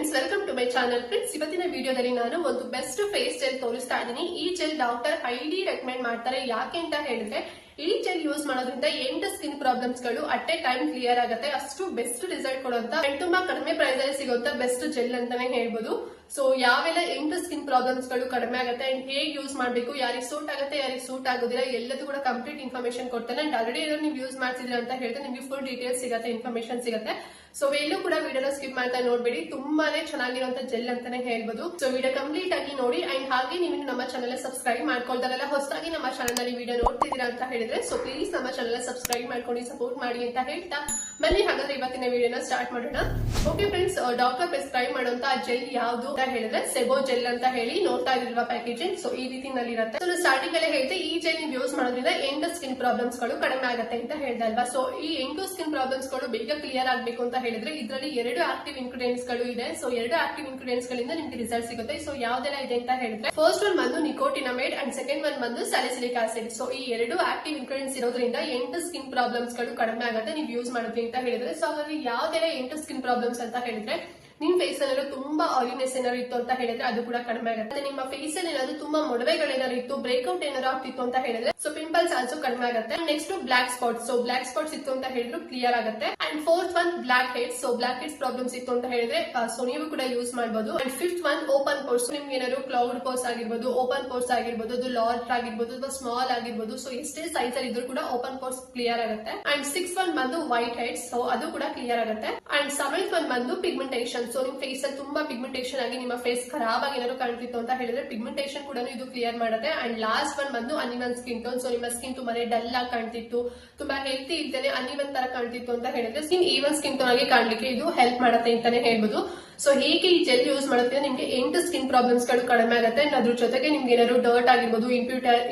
Friends welcome to my channel friends ಇವತ್ತಿನ ವಿಡಿಯೋದಲ್ಲಿ ನಾನು ಒಂದು ಬೆಸ್ಟ್ ಫೇಸ್ ಜೆಲ್ ತೋರಿಸ್ತಾ ಇದ್ದೀನಿ. ಈ ಜೆಲ್ ಡಾಕ್ಟರ್ ಹೈಲಿ ರೆಕಮೆಂಡ್ ಮಾಡ್ತಾರೆ. ಯಾಕೆ ಅಂತ ಹೇಳಿದ್ರೆ, ಈ ಜೆಲ್ ಯೂಸ್ ಮಾಡೋದ್ರಿಂದ ಎಂಟು ಸ್ಕಿನ್ ಪ್ರಾಬ್ಲಮ್ಸ್ಗಳು ಅಟ್ ಎ ಟೈಮ್ ಕ್ಲಿಯರ್ ಆಗುತ್ತೆ. ಅಷ್ಟು ಬೆಸ್ಟ್ ರಿಸಲ್ಟ್ ಕೊಡುವಂತ ತುಂಬಾ ಕಡಿಮೆ ಪ್ರೈಸ್ ಅಲ್ಲಿ ಸಿಗುವಂತ ಬೆಸ್ಟ್ ಜೆಲ್ ಅಂತಾನೆ ಹೇಳ್ಬೋದು. ಸೊ ಯಾವೆಲ್ಲ ಎಂಟು ಸ್ಕಿನ್ ಪ್ರಾಬ್ಲಮ್ಸ್ಗಳು ಕಡಿಮೆ ಆಗುತ್ತೆ ಅಂಡ್ ಹೇಗೆ ಯೂಸ್ ಮಾಡಬೇಕು, ಯಾರಿಗೆ ಸೂಟ್ ಆಗುತ್ತೆ, ಯಾರಿಗೆ ಸೂಟ್ ಆಗೋದಿಲ್ಲ, ಎಲ್ಲದೂ ಕೂಡ ಕಂಪ್ಲೀಟ್ ಇನ್ಫಾರ್ಮೇಶನ್ ಕೊಡ್ತೇನೆ. ಅಂಡ್ ಆಲ್ರೆಡಿ ಏನೋ ನೀವು ಯೂಸ್ ಮಾಡ್ತಿದ್ರೆ ಅಂತ ಹೇಳ್ತಾ ನಿಮಗೆ ಫುಲ್ ಡೀಟೇಲ್ಸ್ ಸಿಗುತ್ತೆ ಇನ್ಫಾರ್ಮೇಶನ್ ಸಿಗುತ್ತೆ. ಸೊ ಎಲ್ಲೂ ಕೂಡ ವಿಡಿಯೋನ ಸ್ಕಿಪ್ ಮಾಡ್ತಾ ನೋಡ್ಬೇಡಿ. ತುಂಬಾನೇ ಚೆನ್ನಾಗಿರುವಂತ ಜೆಲ್ ಅಂತಾನೆ ಹೇಳ್ಬೋದು. ಸೊ ವಿಡಿಯೋ ಕಂಪ್ಲೀಟ್ ಆಗಿ ನೋಡಿ. ಅಂಡ್ ಹಾಗೆ ನೀವು ನಮ್ಮ ಚಾನಲ್ ಸಬ್ಸ್ಕ್ರೈಬ್ ಮಾಡ್ಕೊಳ್ತಾರಲ್ಲ ಹೊಸದಾಗಿ ನಮ್ಮ ಚಾನಲ್ನಲ್ಲಿ ವಿಡಿಯೋ ನೋಡ್ತಿದ್ದೀರಾ ಅಂತ ಹೇಳಿದ್ರೆ ಸೊ ಪ್ಲೀಸ್ ನಮ್ಮ ಚಾನಲ್ ಸಬ್ಸ್ಕ್ರೈಬ್ ಮಾಡ್ಕೊಂಡು ಸಪೋರ್ಟ್ ಮಾಡಿ ಅಂತ ಹೇಳ್ತಾ. ಬನ್ನಿ, ಹಾಗಾದ್ರೆ ಇವತ್ತಿನ ವಿಡಿಯೋನ ಸ್ಟಾರ್ಟ್ ಮಾಡೋಣ. ಓಕೆ ಫ್ರೆಂಡ್ಸ್ ಡಾಕ್ಟರ್ ಪ್ರಿಸ್ಕ್ರೈಬ್ ಮಾಡುವಂತ ಜೆಲ್ ಯಾವುದು? ಅಂತ ಹೇಳಿದ್ರೆ ಸೆಬೋ ಜೆಲ್ ಅಂತ ಹೇಳಿ ನೋಡ್ತಾ ಇದಿರುವ ಪ್ಯಾಕೇಜಿಂಗ್ ಸೊ ಈ ರೀತಿನಲ್ಲಿ ಇರುತ್ತೆ ಸೊ ಸ್ಟಾರ್ಟಿಂಗ್ ಅಲ್ಲೇ ಹೇಳಿದ್ರೆ ಈ ಜೆಲ್ ನೀವು ಯೂಸ್ ಮಾಡೋದ್ರಿಂದ ಎಂಟು ಸ್ಕಿನ್ ಪ್ರಾಬ್ಲಮ್ಸ್ಗಳು ಕಡಿಮೆ ಆಗುತ್ತೆ ಅಂತ ಹೇಳ್ದೆ ಅಲ್ವಾ? ಸೊ ಈ ಎಂಟು ಸ್ಕಿನ್ ಪ್ರಾಬ್ಲಮ್ಸ್ಗಳು ಬೇಗ ಕ್ಲಿಯರ್ ಆಗಬೇಕು ಅಂತ ಹೇಳಿದ್ರೆ ಇದರಲ್ಲಿ ಎರಡು ಆಕ್ಟಿವ್ ಇಂಗ್ರೀಡಿಯೆಂಟ್ಸ್ಗಳು ಇದೆ. ಸೊ ಎರಡು ಆಕ್ಟಿವ್ ಇಂಗ್ರೀಡಿಯೆಂಟ್ಸ್ ಗಳಿಂದ ನಿಮ್ಗೆ ರಿಸಲ್ಟ್ ಸಿಗುತ್ತೆ. ಸೊ ಯಾವ್ದೆಲ್ಲ ಇದೆ ಅಂತ ಹೇಳಿದ್ರೆ ಫಸ್ಟ್ ಒನ್ ಬಂದು ನಿಕೋಟಿನಮೇಡ್ ಅಂಡ್ ಸೆಕೆಂಡ್ ಒನ್ ಬಂದು ಸ್ಯಾಲಿಸಿಲಿಕ್ ಆಸಿಡ್ ಸೊ ಈ ಎರಡು ಆಕ್ಟಿವ್ ಇಂಗ್ರೀಡಿಯೆಂಟ್ಸ್ ಇರೋದ್ರಿಂದ ಎಂಟು ಸ್ಕಿನ್ ಪ್ರಾಬ್ಲಮ್ಸ್ಗಳು ಕಡಿಮೆ ಆಗುತ್ತೆ, ನೀವು ಯೂಸ್ ಮಾಡೋದ್ರಿ ಅಂತ ಹೇಳಿದ್ರೆ. ಸೊ ಹಾಗಾಗಿ ಯಾವ್ದೆಲ್ಲ ಎಂಟು ಸ್ಕಿನ್ ಪ್ರಾಬ್ಲಮ್ಸ್ ಅಂತ ಹೇಳಿದ್ರೆ ನಿಮ್ ಫೇಸ್ ಅಲ್ಲಿ ತುಂಬಾ ಆಯಿಲ್ನೆಸ್ ಏನಾದ್ರು ಇತ್ತು ಅಂತ ಹೇಳಿದ್ರೆ ಅದು ಕೂಡ ಕಡಿಮೆ ಆಗುತ್ತೆ. ನಿಮ್ಮ ಫೇಸ್ ಅಲ್ಲಿ ಏನಾದ್ರು ತುಂಬಾ ಮೊಡವೆಗಳೇನಾದ್ರು ಇತ್ತು ಬ್ರೇಕ್ಔಟ್ ಏನಾದ್ರು ಆಗ್ತಿತ್ತು ಅಂತ ಹೇಳಿದ್ರೆ ಸೊ ಪಿಂಪಲ್ಸ್ ಆಲ್ಸೋ ಕಡಿಮೆ ಆಗುತ್ತೆ. Next black spots so black spots ಇತ್ತು ಅಂತ ಹೇಳಿದ್ರು ಕ್ಲಿಯರ್ ಆಗುತ್ತೆ. And fourth one blackheads so blackheads problems ಇತ್ತು ಅಂತ ಹೇಳಿದ್ರೆ ಸೊ ನೀವು ಕೂಡ ಯೂಸ್ ಮಾಡಬಹುದು and fifth one open pores ನಿಮ್ಗೆ ಏನಾದ್ರು ಕ್ಲೌಡ್ ಪೋರ್ಸ್ ಆಗಿರ್ಬೋದು ಓಪನ್ ಪೋರ್ಸ್ ಆಗಿರ್ಬೋದು, ಅದು ಲಾರ್ಜ್ ಆಗಿರ್ಬೋದು, ಅಥವಾ ಸ್ಮಾಲ್ ಆಗಿರ್ಬೋದು ಸೊ ಎಷ್ಟೇ ಸೈಜ್ ಅಲ್ಲಿ ಇದ್ರೂ ಕೂಡ ಓಪನ್ ಪೋರ್ಸ್ ಕ್ಲಿಯರ್ ಆಗುತ್ತೆ. ಅಂಡ್ ಸಿಕ್ಸ್ ಒನ್ ಬಂದು ವೈಟ್ ಹೆಡ್ಸ್ ಸೊ ಅದು ಕೂಡ ಕ್ಲಿಯರ್ ಆಗುತ್ತೆ. ಅಂಡ್ ಸೆವೆಂತ್ ಒನ್ ಬಂದು ಪಿಗ್ಮೆಂಟೇಷನ್ ಸೊ ನಿಮ್ ಫೇಸ್ ಅಲ್ಲಿ ತುಂಬಾ ಪಿಗ್ಮೆಂಟೇಷನ್ ಆಗಿ ನಿಮ್ಮ ಫೇಸ್ ಖರಾಬ್ ಆಗಿ ಏನಾದ್ರು ಕಾಣ್ತಿತ್ತು ಅಂತ ಹೇಳಿದ್ರೆ ಪಿಗ್ಮೆಂಟೇಷನ್ ಕೂಡ ಇದು ಕ್ಲಿಯರ್ ಮಾಡುತ್ತೆ. ಅಂಡ್ ಲಾಸ್ಟ್ ಒನ್ ಬಂದು ಅನಿವನ್ ಸ್ಕಿನ್ ಟೋನ್ ಸೊ ನಿಮ್ಮ ಸ್ಕಿನ್ ತುಂಬಾನೇ ಡಲ್ ಆಗಿ ಕಾಣ್ತಿತ್ತು. ತುಂಬಾ ಹೆಲ್ತಿ ಇಲ್ದೇನೆ ಅನಿವನ್ ತರ ಕಾಣ್ತಿತ್ತು ಅಂತ ಹೇಳಿದ್ರೆ ಸ್ಕಿನ್ ಈವನ್ ಸ್ಕಿನ್ ಟೋನ್ ಆಗಿ ಕಾಣ್ಲಿಕ್ಕೆ ಇದು ಹೆಲ್ಪ್ ಮಾಡುತ್ತೆ ಅಂತಾನೆ ಹೇಳ್ಬೋದು. ಸೊ ಹೇಗೆ ಈ ಜೆಲ್ ಯೂಸ್ ಮಾಡುತ್ತೆ ನಿಮ್ಗೆ ಎಂಟು ಸ್ಕಿನ್ ಪ್ರಾಬ್ಲಮ್ಸ್ಗಳು ಕಡಿಮೆ ಆಗುತ್ತೆ. ಅದ್ರ ಜೊತೆಗೆ ನಿಮ್ಗೆ ಏನಾದ್ರು ಡರ್ಟ್ ಆಗಿರ್ಬೋದು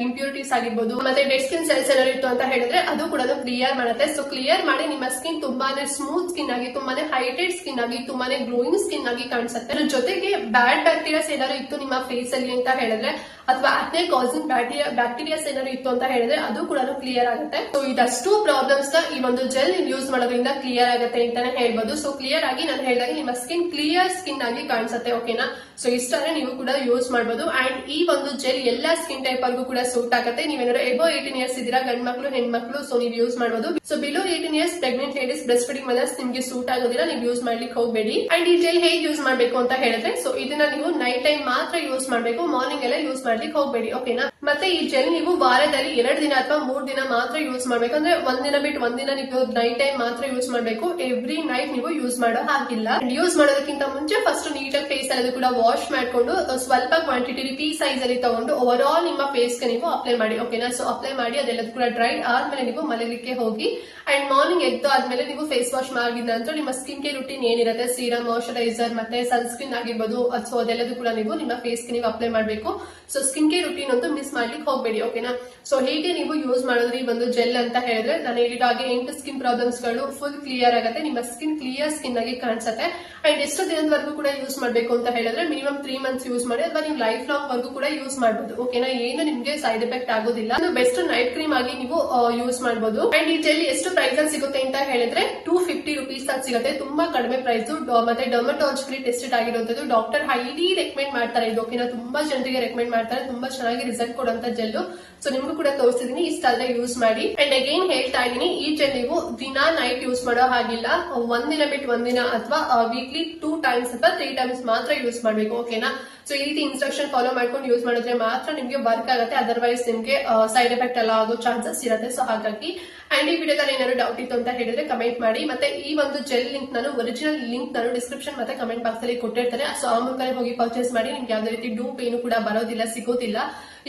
ಇಂಪ್ಯೂರಿಟೀಸ್ ಆಗಿರ್ಬೋದು, ಮತ್ತೆ ಡೆಡ್ ಸ್ಕಿನ್ ಸೆಲ್ಸ್ ಏನಾದ್ರು ಇತ್ತು ಅಂತ ಹೇಳಿದ್ರೆ ಅದು ಕೂಡ ಕ್ಲಿಯರ್ ಮಾಡುತ್ತೆ. ಸೊ ಕ್ಲಿಯರ್ ಮಾಡಿ ನಿಮ್ಮ ಸ್ಕಿನ್ ತುಂಬಾನೇ ಸ್ಮೂತ್ ಸ್ಕಿನ್ ಆಗಿ, ತುಂಬಾನೇ ಹೈಟೆಡ್ ಸ್ಕಿನ್ ಆಗಿ, ತುಂಬಾನೇ ಗ್ಲೋಯಿಂಗ್ ಸ್ಕಿನ್ ಆಗಿ ಕಾಣಿಸುತ್ತೆ. ಅದ್ರ ಜೊತೆಗೆ ಬ್ಯಾಡ್ ಬ್ಯಾಕ್ಟೀರಿಯಾಸ್ ಏನಾದ್ರು ಇತ್ತು ನಿಮ್ಮ ಫೇಸ್ ಅಲ್ಲಿ ಅಂತ ಹೇಳಿದ್ರೆ, ಅಥವಾ ಅದೇ ಕಾಸಿಂಗ್ ಬ್ಯಾಕ್ಟೀರಿಯಾ ಬ್ಯಾಕ್ಟೀರಿಯಾಸ್ ಏನಾದ್ರು ಇತ್ತು ಅಂತ ಹೇಳಿದ್ರೆ, ಅದು ಕೂಡ ಕ್ಲಿಯರ್ ಆಗುತ್ತೆ. ಸೊ ಇದಷ್ಟು ಪ್ರಾಬ್ಲಮ್ಸ್ನ ಈ ಒಂದು ಜೆಲ್ ಯೂಸ್ ಮಾಡೋದ್ರಿಂದ ಕ್ಲಿಯರ್ ಆಗುತ್ತೆ ಅಂತಾನೆ ಹೇಳ್ಬೋದು. ಸೊ ಕ್ಲಿಯರ್ ಆಗಿ ನಾನು ಹೇಳಿದಾಗ ನಿಮ್ಮ ಸ್ಕಿನ್ ಕ್ಲಿಯರ್ ಸ್ಕಿನ್ ಆಗಿ ಕಾಣಿಸುತ್ತೆ ಓಕೆನಾ ಸೊ ಇಷ್ಟನೇ ನೀವು ಕೂಡ ಯೂಸ್ ಮಾಡಬಹುದು ಅಂಡ್ ಈ ಒಂದು ಜೆಲ್ ಎಲ್ಲಾ ಸ್ಕಿನ್ ಟೈಪ್ ಅವ್ರಿಗೂ ಕೂಡ ಸೂಟ್ ಆಗುತ್ತೆ. ನೀವೇನಾದ್ರು ಎಬೋ ಏಟೀನ್ ಇಯರ್ಸ್ ಇದ್ದೀರಾ ಗಂಡ್ ಮಕ್ಳು ಹೆಣ್ಮಕ್ಳು ಸೊ ನೀವು ಯೂಸ್ ಮಾಡಬಹುದು so below eighteen years pregnant ladies breastfeeding mothers ನಿಮ್ಗೆ ಸೂಟ್ ಆಗೋದಿಲ್ಲ, ನೀವು ಯೂಸ್ ಮಾಡ್ಲಿಕ್ಕೆ ಹೋಗಬೇಡಿ. ಅಂಡ್ ಜೆಲ್ ಹೇಗೆ ಯೂಸ್ ಮಾಡಬೇಕು ಅಂತ ಹೇಳಿದ್ರೆ ಸೊ ಇದನ್ನ ನೀವು ನೈಟ್ ಟೈಮ್ ಮಾತ್ರ ಯೂಸ್ ಮಾಡಬೇಕು ಮಾರ್ನಿಂಗ್ ಎಲ್ಲ ಯೂಸ್ ಮಾಡ್ಲಿಕ್ಕೆ ಹೋಗಬೇಡಿ ಓಕೆನಾ ಮತ್ತೆ ಈ ಜೆಲ್ ನೀವು ವಾರದಲ್ಲಿ ಎರಡು ದಿನ ಅಥವಾ ಮೂರ್ ದಿನ ಮಾತ್ರ ಯೂಸ್ ಮಾಡ್ಬೇಕು, ಅಂದ್ರೆ ಒಂದಿನ ಬಿಟ್ಟು ಒಂದಿನ ನೀವು ನೈಟ್ ಟೈಮ್ ಮಾತ್ರ ಯೂಸ್ ಮಾಡಬೇಕು ಎವ್ರಿ ನೈಟ್ ನೀವು ಯೂಸ್ ಮಾಡೋ ಹಾಗಿಲ್ಲ. ಯೂಸ್ ಮಾಡೋದಕ್ಕಿಂತ ಮುಂಚೆ ಫಸ್ಟ್ ನೀಟಾಗಿ ಫೇಸ್ ಅಲ್ಲಿ ಕೂಡ ವಾಶ್ ಮಾಡ್ಕೊಂಡು ಸ್ವಲ್ಪ ಕ್ವಾಂಟಿಟಿ ಪೀ ಸೈಜ್ ಅಲ್ಲಿ ತಗೊಂಡು ಓವರ್ ಆಲ್ ನಿಮ್ಮ ಫೇಸ್ಗೆ ನೀವು ಅಪ್ಲೈ ಮಾಡಿ ಓಕೆನಾ ಸೊ ಅಪ್ಲೈ ಮಾಡಿ, ಅದೆಲ್ಲದ ಕೂಡ ಡ್ರೈ ಆದ್ಮೇಲೆ ನೀವು ಮಲಗಲಿಕ್ಕೆ ಹೋಗಿ ಅಂಡ್ ಮಾರ್ನಿಂಗ್ ಎದ್ದು ಆದ್ಮೇಲೆ ನೀವು ಫೇಸ್ ವಾಶ್ ಮಾಡಿದ ನಂತರ ನಿಮ್ಮ ಸ್ಕಿನ್ ಕೇರ್ ರುಟೀನ್ ಏನಿರುತ್ತೆ? ಸೀರಮ್ ಮಾಯಶ್ಚರೈಸರ್ ಮತ್ತೆ ಸನ್ಸ್ಕ್ರೀನ್ ಆಗಿರ್ಬೋದು ಸೊ ಅದೆಲ್ಲದೂ ಕೂಡ ನೀವು ನಿಮ್ಮ ಫೇಸ್ಗೆ ನೀವು ಅಪ್ಲೈ ಮಾಡಬೇಕು. ಸೊ ಸ್ಕಿನ್ ಕೇರ್ ರುಟೀನ್ ಅಂತೂ ಮಿಸ್ ಮಾಡ್ಲಿಕ್ಕೆ ಹೋಗಬೇಡಿ ಓಕೆನಾ ಸೊ ಹೇಗೆ ನೀವು ಯೂಸ್ ಮಾಡಿದ್ರಿ ಒಂದು ಜೆಲ್ ಅಂತ ಹೇಳಿದ್ರೆ, ನಾನು ಹೇಳಿದ ಹಾಗೆ ಎಂಟು ಸ್ಕಿನ್ ಪ್ರಾಬ್ಲಮ್ಸ್ಗಳು ಫುಲ್ ಕ್ಲಿಯರ್ ಆಗುತ್ತೆ, ನಿಮ್ಮ ಸ್ಕಿನ್ ಕ್ಲಿಯರ್ ಸ್ಕಿನ್ ಆಗಿ ಕಾಣಿಸುತ್ತೆ. ಅಂಡ್ ಎಷ್ಟು ದಿನದವರೆಗೂ ಕೂಡ ಯೂಸ್ ಮಾಡಬೇಕು ಅಂತ ಹೇಳಿದ್ರೆ ಮಿನಿಮಮ್ ತ್ರೀ ಮಂತ್ಸ್ ಯೂಸ್ ಮಾಡಿ, ಅಥವಾ ನೀವು ಲೈಫ್ ಲಾಂಗ್ ವರ್ಗೂ ಕೂಡ ಯೂಸ್ ಮಾಡಬಹುದು ಓಕೆನಾ ಏನು ನಿಮಗೆ ಸೈಡ್ ಎಫೆಕ್ಟ್ ಆಗೋದಿಲ್ಲ. ಬೆಸ್ಟ್ ನೈಟ್ ಕ್ರೀಮ್ ಆಗಿ ನೀವು ಯೂಸ್ ಮಾಡಬಹುದು ಅಂಡ್ ಈ ಜೆಲ್ ಎಷ್ಟು ಪ್ರೈಸ್ ಅಲ್ಲಿ ಸಿಗುತ್ತೆ ಅಂತ ಹೇಳಿದ್ರೆ ಟೂ ಫಿಫ್ಟಿ ರುಪೀಸ್ ಅಲ್ಲಿ ಸಿಗುತ್ತೆ. ತುಂಬಾ ಕಡಿಮೆ ಪ್ರೈಸ್ ಮತ್ತೆ ಡರ್ಮಟಾಲಜಿಕಲಿ ಟೆಸ್ಟೆಡ್ ಆಗಿರುವಂತದ್ದು ಡಾಕ್ಟರ್ ಹೈಲಿ ರೆಕಮೆಂಡ್ ಮಾಡ್ತಾರೆ. ಇದು ಓಕೆನಾ ತುಂಬಾ ಜನರಿಗೆ ರೆಕಮೆಂಡ್ ಮಾಡ್ತಾರೆ. ತುಂಬಾ ಚೆನ್ನಾಗಿ ರಿಸಲ್ಟ್ ಕೊಡುವಂತ ಜೆಲ್ ಸೊ ನಿಮ್ಗೂ ಕೂಡ ತೋರಿಸಿದೀನಿ ಇಷ್ಟ ಆದ್ರೆ ಯೂಸ್ ಮಾಡಿ. ಅಂಡ್ ಅಗೇನ್ ಹೇಳ್ತಾ ಇದೀನಿ ಈ ಜೆಲ್ ನೀವು ದಿನ ನೈಟ್ ಯೂಸ್ ಮಾಡೋ ಹಾಗಿಲ್ಲ. ಒಂದಿನ ಬಿಟ್ಟು ಒಂದಿನ ಅಥವಾ ವೀಕ್ಲಿ ಟೂ ಟೈಮ್ಸ್ ಅಥವಾ ತ್ರೀ ಟೈಮ್ಸ್ ಮಾತ್ರ ಯೂಸ್ ಮಾಡ್ಬೇಕು ಓಕೆನಾ ಸೊ ಈ ರೀತಿ ಇನ್ಸ್ಟ್ರಕ್ಷನ್ ಫಾಲೋ ಮಾಡ್ಕೊಂಡು ಯೂಸ್ ಮಾಡಿದ್ರೆ ಮಾತ್ರ ನಿಮ್ಗೆ ವರ್ಕ್ ಆಗುತ್ತೆ. ಅದರ್ವೈಸ್ ನಿಮ್ಗೆ ಸೈಡ್ ಎಫೆಕ್ಟ್ ಎಲ್ಲ ಆಗೋ ಚಾನ್ಸಸ್ ಇರುತ್ತೆ. ಸೊ ಹಾಗಾಗಿ ಅಂಡ್ ಈ ವಿಡಿಯೋದಲ್ಲಿ ಏನಾದ್ರು ಡೌಟ್ ಇತ್ತು ಅಂತ ಹೇಳಿದ್ರೆ ಕಮೆಂಟ್ ಮಾಡಿ. ಮತ್ತೆ ಈ ಒಂದು ಜೆಲ್ ಲಿಂಕ್ ನಾನು ಒರಿಜಿನಲ್ ಲಿಂಕ್ ನಾನು ಡಿಸ್ಕ್ರಿಪ್ಷನ್ ಮತ್ತೆ ಕಮೆಂಟ್ ಬಾಕ್ಸ್ ಅಲ್ಲಿ ಕೊಟ್ಟಿರ್ತಾರೆ ಸೊ ಆ ಮೂಲಕ ಹೋಗಿ ಪರ್ಚೇಸ್ ಮಾಡಿ. ನಿಮ್ಗೆ ಯಾವ್ದೇ ರೀತಿ ಡೂಪ್ ಏನು ಕೂಡ ಬರೋದಿಲ್ಲ, ಸಿಗೋದಿಲ್ಲ.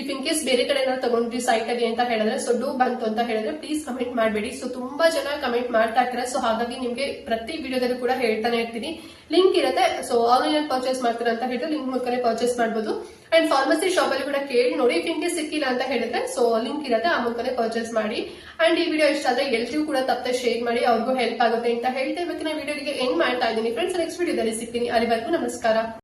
ಇಫ್ ಇನ್ ಕೇಸ್ ಬೇರೆ ಕಡೆ ಏನಾದ್ರು ತಗೊಂಡ್ರಿ ಸೈಟ್ ಅಲ್ಲಿ ಅಂತ ಹೇಳಿದ್ರೆ ಸೊ ಡೂ ಬಂತು ಅಂತ ಹೇಳಿದ್ರೆ ಪ್ಲೀಸ್ ಕಮೆಂಟ್ ಮಾಡಬೇಡಿ. ಸೊ ತುಂಬಾ ಜನ ಕಮೆಂಟ್ ಮಾಡ್ತಾ ಇರ್ತಾರೆ. ಸೊ ಹಾಗಾಗಿ ನಿಮ್ಗೆ ಪ್ರತಿ ವಿಡಿಯೋದಲ್ಲೂ ಕೂಡ ಹೇಳ್ತಾನೆ ಇರ್ತೀನಿ. ಲಿಂಕ್ ಇರುತ್ತೆ. ಸೊ ಆನ್ಲೈನ್ ಪರ್ಚೇಸ್ ಮಾಡ್ತಾರೆ ಅಂತ ಹೇಳಿದ್ರೆ ಲಿಂಕ್ ಮೂಲಕನೇ ಪರ್ಚೇಸ್ ಮಾಡಬಹುದು ಅಂಡ್ ಫಾರ್ಮಸಿ ಶಾಪ್ ಅಲ್ಲಿ ಕೂಡ ಕೇಳಿ ನೋಡಿ. ಇಫ್ ಇನ್ ಕೇಸ್ ಸಿಕ್ಕಿಲ್ಲ ಅಂತ ಹೇಳಿದ್ರೆ ಸೊ ಲಿಂಕ್ ಇರುತ್ತೆ. ಆ ಮೂಲಕನೇ ಪರ್ಚೇಸ್ ಮಾಡಿ. ಅಂಡ್ ಈ ವಿಡಿಯೋ ಇಷ್ಟ ಆದ್ರೆ ಎಲ್ರಿಗೂ ಕೂಡ ತಪ್ಪದೆ ಶೇರ್ ಮಾಡಿ. ಅವ್ರಿಗೂ ಹೆಲ್ಪ್ ಆಗುತ್ತೆ ಅಂತ ಹೇಳ್ತಾ ಇವತ್ತಿನ ವಿಡಿಯೋಗೆ ಎಂಡ್ ಮಾಡ್ತಾ ಇದ್ದೀನಿ. ಫ್ರೆಂಡ್ಸ್ ನೆಕ್ಸ್ಟ್ ವಿಡಿಯೋದಲ್ಲಿ ಸಿಗ್ತೀನಿ. ಅಲ್ಲಿವರೆಗೂ ನಮಸ್ಕಾರ.